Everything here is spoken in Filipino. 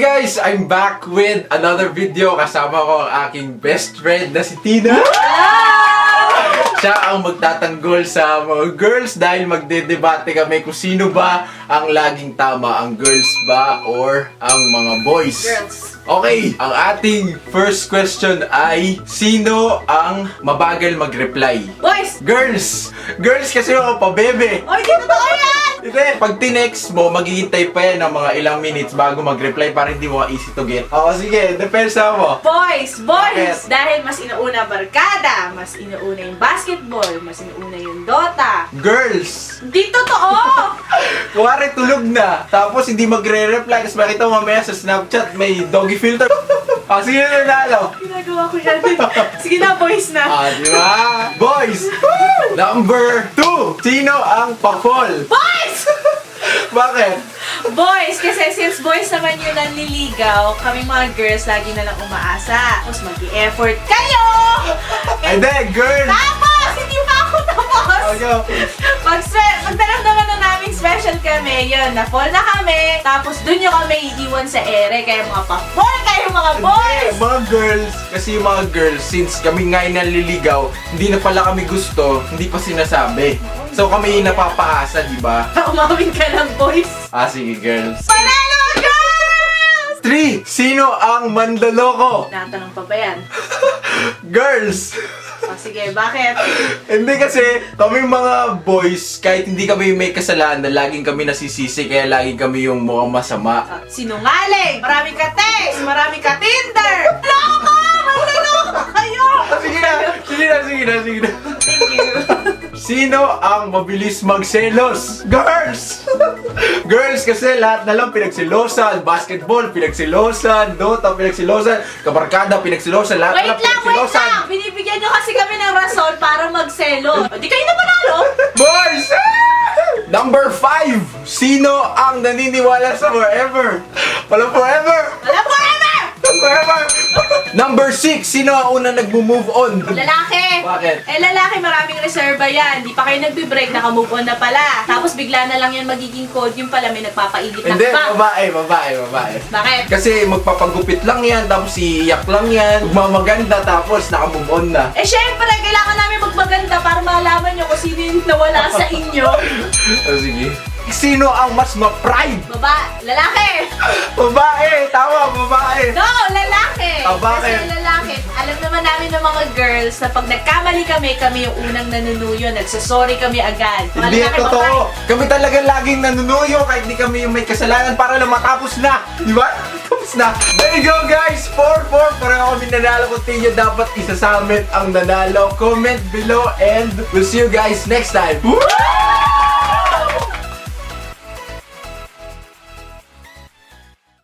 Hey guys! I'm back with another video. Kasama ko ang aking best friend na si Tina. Siya ang magtatanggol sa mga girls dahil magdedebate kami kung sino ba ang laging tama, ang girls ba or ang mga boys. Girls. Okay, ang ating first question ay sino ang mabagal mag-reply? Boys! Girls! Girls kasi ako pa, bebe! Oy, di totoo yan! Hindi, pag tinext mo, maghihintay pa yan ng mga ilang minutes bago mag-reply para hindi mo easy to get. Oo, sige, depensa mo. Boys! Boys! Bakit? Dahil mas inuuna barkada, mas inuuna yung basketball, mas inuuna yung Dota. Girls! Di totoo! Kuwari tulog na, tapos hindi magre-reply, tapos makita mo mamaya sa Snapchat may doggy filter. Ah, sige na nalo. Ginagawa ko din. Sige na, boys na. Ah, di ba? Boys! Number two! Sino ang pakol? Boys! Bakit? Boys! Kasi since boys naman yung nanliligaw, kami mga girls lagi na lang umaasa. Tapos mag-i-effort kayo! Hindi, girls! Tapos! Hindi pa ako tapos! Ano? Pag, pag naramdaman special kami, yun, na-fall na kami. Tapos dun yung kami iiwan sa ere. Kaya mga pa-fall kayo mga boys! Hindi, mga girls, kasi yung mga girls, since kami nga yung naliligaw, hindi na pala kami gusto, hindi pa sinasabi. So kami yung napapaasa, di ba? Umawin ka lang, boys. Ah, sige, girls. Panalo, girls! Three, sino ang mandaloko? Natanong pa ba yan? Girls! O sige, bakit? hindi kasi, kami mga boys, kahit hindi kami may kasalanan, laging kami nasisisi, kaya laging kami yung mukhang masama. Sinungaling! Marami ka text! Marami ka Tinder! Loko! Manloloko kayo! Ah, sige na, sige na, sige na, sige na. Sino ang mabilis magselos? Girls! Girls kasi lahat na lang pinagsilosan. Basketball, pinagsilosan. Dota, pinagsilosan. Kabarkada, pinagsilosan. Lahat na Wait lang lang, wait pinagsilosan. lang! Binibigyan nyo kasi kami ng rason para magselo. O, di kayo na panalo! Boys! Number 5! Sino ang naniniwala sa forever? Walang forever! Alam forever! Forever! Number 6! Sino ang unang nagmo-move on? Lalaki! Bakit? Eh, lalaki, maraming reserva yan. Di pa kayo nagbe-break, naka-move on na pala. Tapos bigla na lang yan magiging code, yung pala may nagpapainit na Hindi, pa. babae, babae, babae. Bakit? Kasi magpapagupit lang yan, tapos iiyak lang yan, magmamaganda, tapos nakamove on na. Eh, syempre, kailangan namin magmaganda para malaman nyo kung sino yung nawala sa inyo. Oh, sige. Sino ang mas ma-pride? Baba, lalaki! Babae! Tama, babae! No, lalaki! Ah, bakit? Kasi lalaki, alam naman namin ng mga girls na pag nagkamali kami, kami yung unang nanunuyo, nagsasorry kami agad. Mga Hindi lalaki, totoo. Kami talaga laging nanunuyo kahit di kami yung may kasalanan para lang matapos na. Di ba? Tapos na. There you go guys! 4-4. Pareho kami nanalo. Continue dapat isa sa amin ang nanalo. Comment below and we'll see you guys next time. Woo!